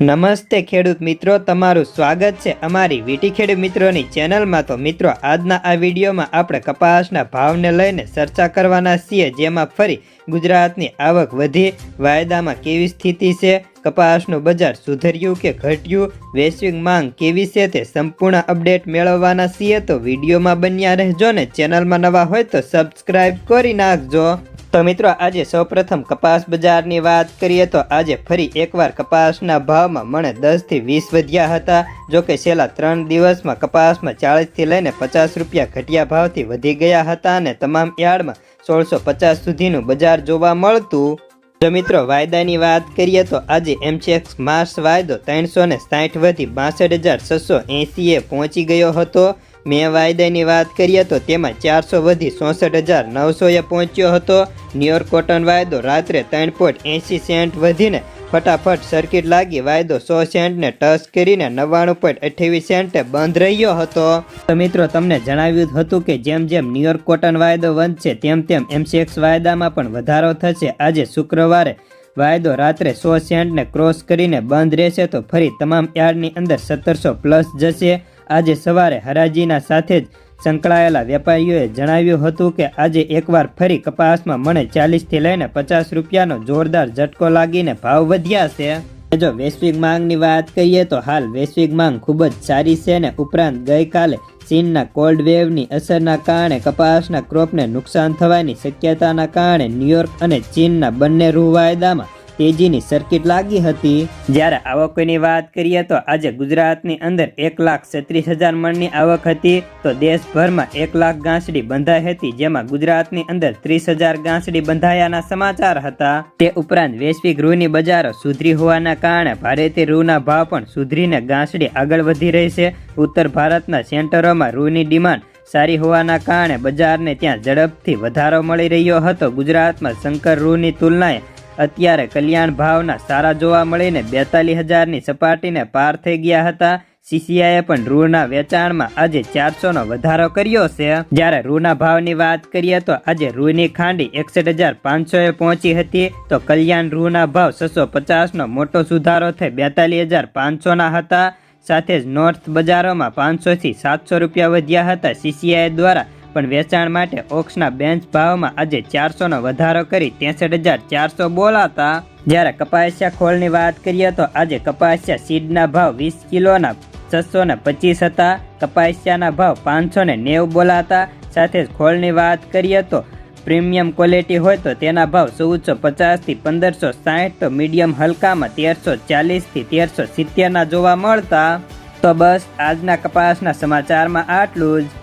નમસ્તે ખેડૂત મિત્રો, તમારું સ્વાગત છે અમારી વીટી ખેડૂત મિત્રોની ચેનલમાં. તો મિત્રો, આજના આ વિડીયોમાં આપણે કપાસના ભાવને લઈને ચર્ચા કરવાના છીએ, જેમાં ફરી ગુજરાતની આવક વધી, વાયદામાં કેવી સ્થિતિ છે કપાસનું બજાર સુધર્યું કે ઘટ્યું? વૈશ્વિક માંગ કેવી છે તે સંપૂર્ણ અપડેટ મેળવવાના છીએ તો વિડીયોમાં બન્યા રહેજો ને ચેનલમાં નવા હોય તો સબસ્ક્રાઇબ કરી નાખજો. તો મિત્રો, આજે સૌપ્રથમ કપાસ બજારની વાત કરીએ તો આજે ફરી એકવાર કપાસના ભાવમાં મને દસથી વીસ વધ્યા હતા. જો કે છેલ્લા ત્રણ દિવસમાં કપાસમાં ચાળીસથી લઈને પચાસ રૂપિયા ઘટિયા ભાવથી વધી ગયા હતા અને તમામ યાર્ડમાં સોળસો પચાસ સુધીનું બજાર જોવા મળતું. જો મિત્રો વાયદાની વાત કરીએ તો આજે એમસીએક્સ માર્ચ વાયદો ત્રણસો ને સાઠ વધી બાસઠ હજાર છસો એંસીએ પહોંચી ગયો હતો. મે વાયદાની વાત કરીએ તો તેમાં ચારસો વધી ચોસઠ હજાર નવસોએ પહોંચ્યો હતો. ન્યુયોર્ક કોટન વાયદો રાત્રે ત્રણ પોઈન્ટ એંસી સેન્ટ વધીને ફટાફટ સર્કિટ લાગી, વાયદો સો સેન્ટને ટચ કરીને નવ્વાણું પોઈન્ટ અઠ્યાવીસ સેન્ટે બંધ રહ્યો હતો. તો મિત્રો, તમને જણાવ્યું હતું કે જેમ જેમ ન્યુયોર્ક કોટન વાયદો વધશે, તેમ તેમ એમસીએક્સ વાયદામાં પણ વધારો થશે. આજે શુક્રવારે વાયદો રાત્રે સો સેન્ટને ક્રોસ કરીને બંધ રહેશે, તો ફરી તમામ યાર્ડની અંદર સત્તરસો પ્લસ જશે. આજે સવારે હરાજીના સાથે જ સંકળાયેલા વેપારીઓએ જણાવ્યું હતું કે આજે એકવાર ફરી કપાસમાં મને ચાલીસથી લઈને પચાસ રૂપિયાનો જોરદાર ઝટકો લાગીને ભાવ વધ્યા છે. જો વૈશ્વિક માંગની વાત કરીએ તો હાલ વૈશ્વિક માંગ ખૂબ જ સારી છે ને ઉપરાંત ગઈકાલે ચીનના કોલ્ડ વેવની અસરના કારણે કપાસના ક્રોપને નુકસાન થવાની શક્યતાના કારણે ન્યુયોર્ક અને ચીનના બંને રૂ તેજીની સર્કિટ લાગી હતી. જ્યારે આવકોની વાત કરીએ તો આજે ગુજરાતની અંદર એક લાખ છત્રીસ હજાર મણની આવક હતી. તો દેશભરમાં એક લાખ ગાંસડી બંધાઈ હતી, જેમાં ગુજરાતની અંદર ત્રીસ હજાર ગાંસડી બંધાયાના સમાચાર હતા. તે ઉપરાંત વૈશ્વિક રૂની બજારો સુધરી હોવાના કારણે ભારતીય રૂના ભાવ પણ સુધરીને ગાંસડી આગળ વધી રહી છે. ઉત્તર ભારતના સેન્ટરોમાં રૂની ડિમાન્ડ સારી હોવાના કારણે બજારને ત્યાં ઝડપથી વધારો મળી રહ્યો હતો. ગુજરાતમાં શંકર રૂની તુલનાએ અત્યારે કલ્યાણ ભાવના સારા જોવા મળીને બેતાલીસ હજારની સપાટીને પાર થઈ ગયા હતા. સીસીઆઈએ પણ રૂના વેચાણમાં આજે ચારસોનો વધારો કર્યો છે. જ્યારે રૂના ભાવની વાત કરીએ તો આજે રૂની ખાંડી એકસઠ હજાર પાંચસોએ પહોંચી હતી. તો કલ્યાણ રૂના ભાવ છસો પચાસનો મોટો સુધારો થઈ બેતાલીસ હજાર પાંચસોના હતા. સાથે જ નોર્થ બજારોમાં પાંચસોથી સાતસો રૂપિયા વધ્યા હતા. સીસીઆઈ દ્વારા પણ વેચાણ માટે ઓક્સના બેન્ચ ભાવમાં આજે ચારસોનો વધારો કરી ત્રેસઠ હજાર ચારસો બોલાતા. જ્યારે કપાસિયા ખોળની વાત કરીએ તો આજે કપાસિયા સીડના ભાવ વીસ કિલોના છસો ને પચીસ હતા. કપાસિયાના ભાવ પાંચસો ને નેવું બોલાતા. સાથે જ ખોળની વાત કરીએ તો પ્રીમિયમ ક્વોલિટી હોય તો તેના ભાવ ચૌદસો પચાસથી પંદરસો સાહીઠ, તો મીડિયમ હલકામાં તેરસો ચાલીસથી તેરસો સિત્તેરના જોવા મળતા. તો બસ, આજના કપાસના સમાચારમાં આટલું જ.